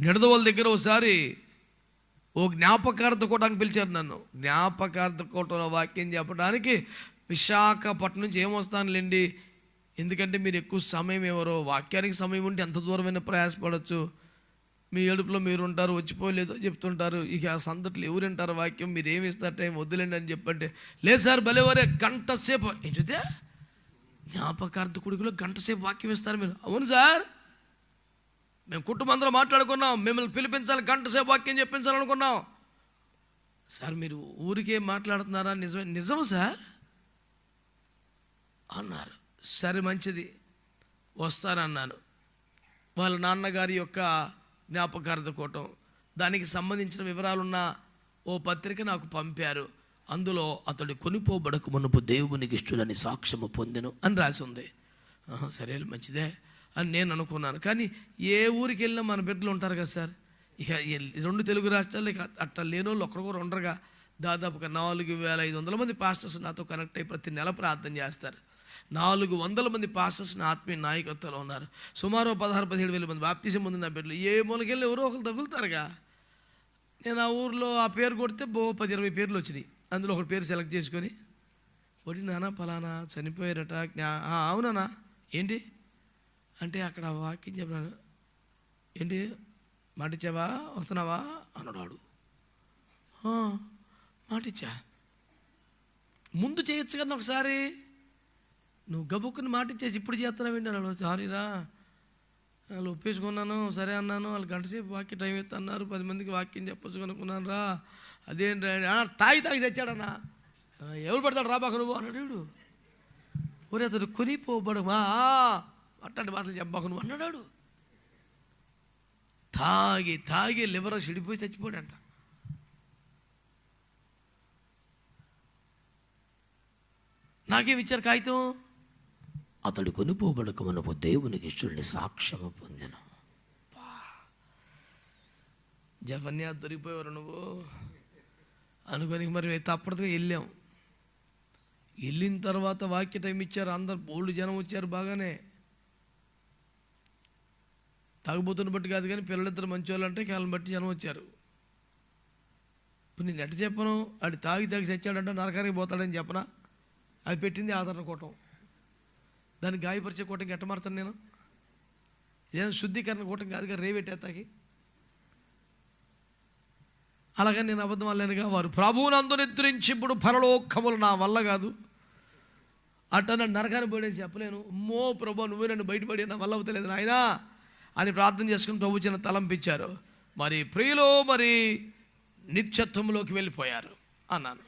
నిడదవోల దగ్గర ఒకసారి ఓ జ్ఞాపకార్థ కూటానికి పిలిచారు నన్ను. జ్ఞాపకార్థ కూటంలో వాక్యం చెప్పడానికి విశాఖపట్నం నుంచి ఏమొస్తానులేండి? ఎందుకంటే మీరు ఎక్కువ సమయం ఎవరో వాక్యానికి సమయం ఉంటే ఎంత దూరమైనా ప్రయాసపడవచ్చు మీ ఏడుపులో మీరు ఉంటారు వచ్చిపోలేదో చెప్తుంటారు. ఇక ఆ సందట్లు ఎవరు వింటారు వాక్యం? మీరు ఏమి ఇస్తారు టైం? వద్దులేండి అని చెప్పంటే లేదు సార్ భలేవరే గంట సేపు. ఏంటిదే? జ్ఞాపకార్థ కొడుకులో గంట సేపు వాక్యం ఇస్తారు మీరు. అవును సార్. మేము కుటుంబంలో మాట్లాడుకున్నాం మిమ్మల్ని పిలిపించాలి గంట సేపు వాక్యం చెప్పించాలనుకున్నాం. సార్ మీరు ఊరికే మాట్లాడుతున్నారా? నిజమే నిజం సార్? అన్నారు. సరే మంచిది. వస్తానన్నాను. వాళ్ళ నాన్నగారి యొక్క జ్ఞాపకార్థ కూటం. దానికి సంబంధించిన వివరాలున్న ఓ పత్రిక నాకు పంపారు. అందులో అతడు కొనిపోబడక మునుపు దేవునికి ఇష్టలని సాక్ష్యము పొందెను అని రాసి ఉంది. ఆహా, సరే మంచిదే. అని నేను అనుకున్నాను. కానీ ఏ ఊరికి వెళ్ళినా మన బిడ్డలు ఉంటారు కదా సార్. ఇక రెండు తెలుగు రాష్ట్రాల్లో ఇక అట్లా లేని వాళ్ళు ఒకరికొకరు ఉండరుగా. దాదాపుగా నాలుగు వేల ఐదు వందల మంది పాస్టర్స్ నాతో కనెక్ట్ అయ్యి ప్రతి నెల ప్రార్థన చేస్తారు. నాలుగు వందల మంది పాస్టర్స్ నా ఆత్మీయ నాయకత్వంలో ఉన్నారు. సుమారు పదహారు పదిహేడు వేల మంది బాప్తిజం ముందు నా బిడ్డలు. ఏ మూలకెళ్ళి ఎవరో ఒకరు తగులుతారుగా. నేను ఆ ఊర్లో ఆ పేరు కొడితే బో పది ఇరవై పేర్లు వచ్చినాయి. అందులో ఒక పేరు సెలెక్ట్ చేసుకొని ఒకటి నానా ఫలానా చనిపోయారట జ్ఞా అవునానా? ఏంటి? అంటే అక్కడ వాక్యం చెప్పాను ఏంటి? మాటిచ్చావా? వస్తున్నావా? అన్నాడు వాడు. మాటిచ్చా? ముందు చేయొచ్చు కదా ఒకసారి. నువ్వు గబుక్కుని మాటిచ్చేసి ఇప్పుడు చేస్తున్నావు అన్నాడు. సారీరా వాళ్ళు ఒప్పేసుకున్నాను సరే అన్నాను. వాళ్ళు గంట సేపు వాక్యం టైం ఇస్తా అన్నారు. పది మందికి వాక్యం చెప్పచ్చు అనుకున్నాను రా. అదేంటి తాగి తాగి చచ్చాడన్నా. ఎవరు పడతాడు రాబాక నువ్వు? అన్నాడు ఒరే అతడు కొనిపోబడు. మా అట్లాంటి మాటలు చెప్పబాక నువ్వు అన్నాడు తాగి తాగి లివర్ చెడిపోయి చచ్చిపోయాడంట. నాకేమి ఇచ్చారు కాగితం? అతడు కొనిపోబడక మనకు దేవునికి ఇష్టుల్ని సాక్ష్యము పొందెను. జఫన్యా దొరికిపోయారు నువ్వు. అనుకొని మరి తప్పడుగా వెళ్ళాం. వెళ్ళిన తర్వాత వాక్య టైం ఇచ్చారు అందరు బోల్డ్ జనం వచ్చారు బాగానే. తాగుబోతుని బట్టి కాదు కానీ పిల్లలిద్దరు మంచోళ్ళు అంటే కాలం బట్టి జనం వచ్చారు. ఇప్పుడు నేను ఎట్ట చెప్పను? అది తాగి తాగి చచ్చాడంటే నరకానికి పోతాడని చెప్పనా? అది పెట్టింది ఆదరణ కూటం. దాన్ని గాయపరిచే కూటంకి ఎట్ట మార్చాను నేను? ఏదైనా శుద్ధీకరణ కూటం కాదు కానీ రేవెట్టేతాకి అలాగే నేను అబద్ధం అనలేనుగా వారు. ప్రభువునందు నిద్రించి ఇప్పుడు పరలోకములు నా వల్ల కాదు. అట్ట నన్ను నరకాన్ని పోయడం చెప్పలేను. అమ్మో ప్రభు నువ్వే నన్ను బయటపడి నా వల్ల అవుతలేదు నాయనా. అని ప్రార్థన చేసుకుని ప్రభు చిన్న తలంపించారు మరి ప్రియులో మరి నిత్యత్వంలోకి వెళ్ళిపోయారు అన్నాను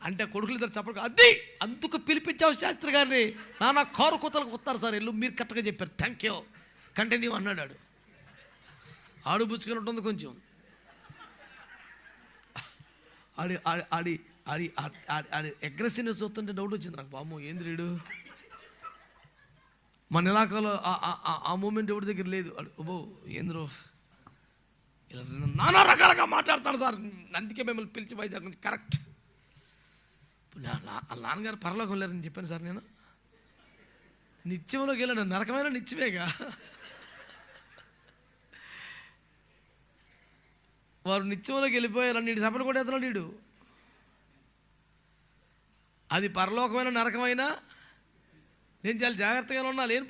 అంటే కొడుకులు ఇద్దరు చెప్పక అది అందుకు పిలిపించావు శాస్త్రి గారిని నాన్న కారు కొత్తలకు వస్తారు సార్ ఇల్లు మీరు కరెక్ట్గా చెప్పారు థ్యాంక్ యూ కంటిన్యూ అన్నాడు ఆడు ఆడు పుచ్చుకొని ఉంటుంది కొంచెం ఆడి ఆడి ఆడి ఆడి ఆడి- ఆడి అగ్రెసివ్నెస్ చూస్తుంటే డౌట్ వచ్చింది నాకు బామ్మ ఏంద్రీడు మన ఇలాకాలో ఆ- ఆ- మూమెంట్ ఎవరి దగ్గర లేదు? ఓ ఏంద్రో? ఇలా నానా రకాలుగా మాట్లాడతాడు సార్. అందుకే మిమ్మల్ని పిలిచి వైజాగ్ కరెక్ట్ నాన్నగారు పరలోకం లేరని చెప్పాను సార్ నేను. నిత్యంలోకి వెళ్ళాను నరకమైన నిత్యమేగా. వారు నిత్యంలోకి వెళ్ళిపోయారు. నీడు సపలు కూడా నీడు అది పరలోకమైన నరకమైన నేను చాలా జాగ్రత్తగా ఉన్నా లేని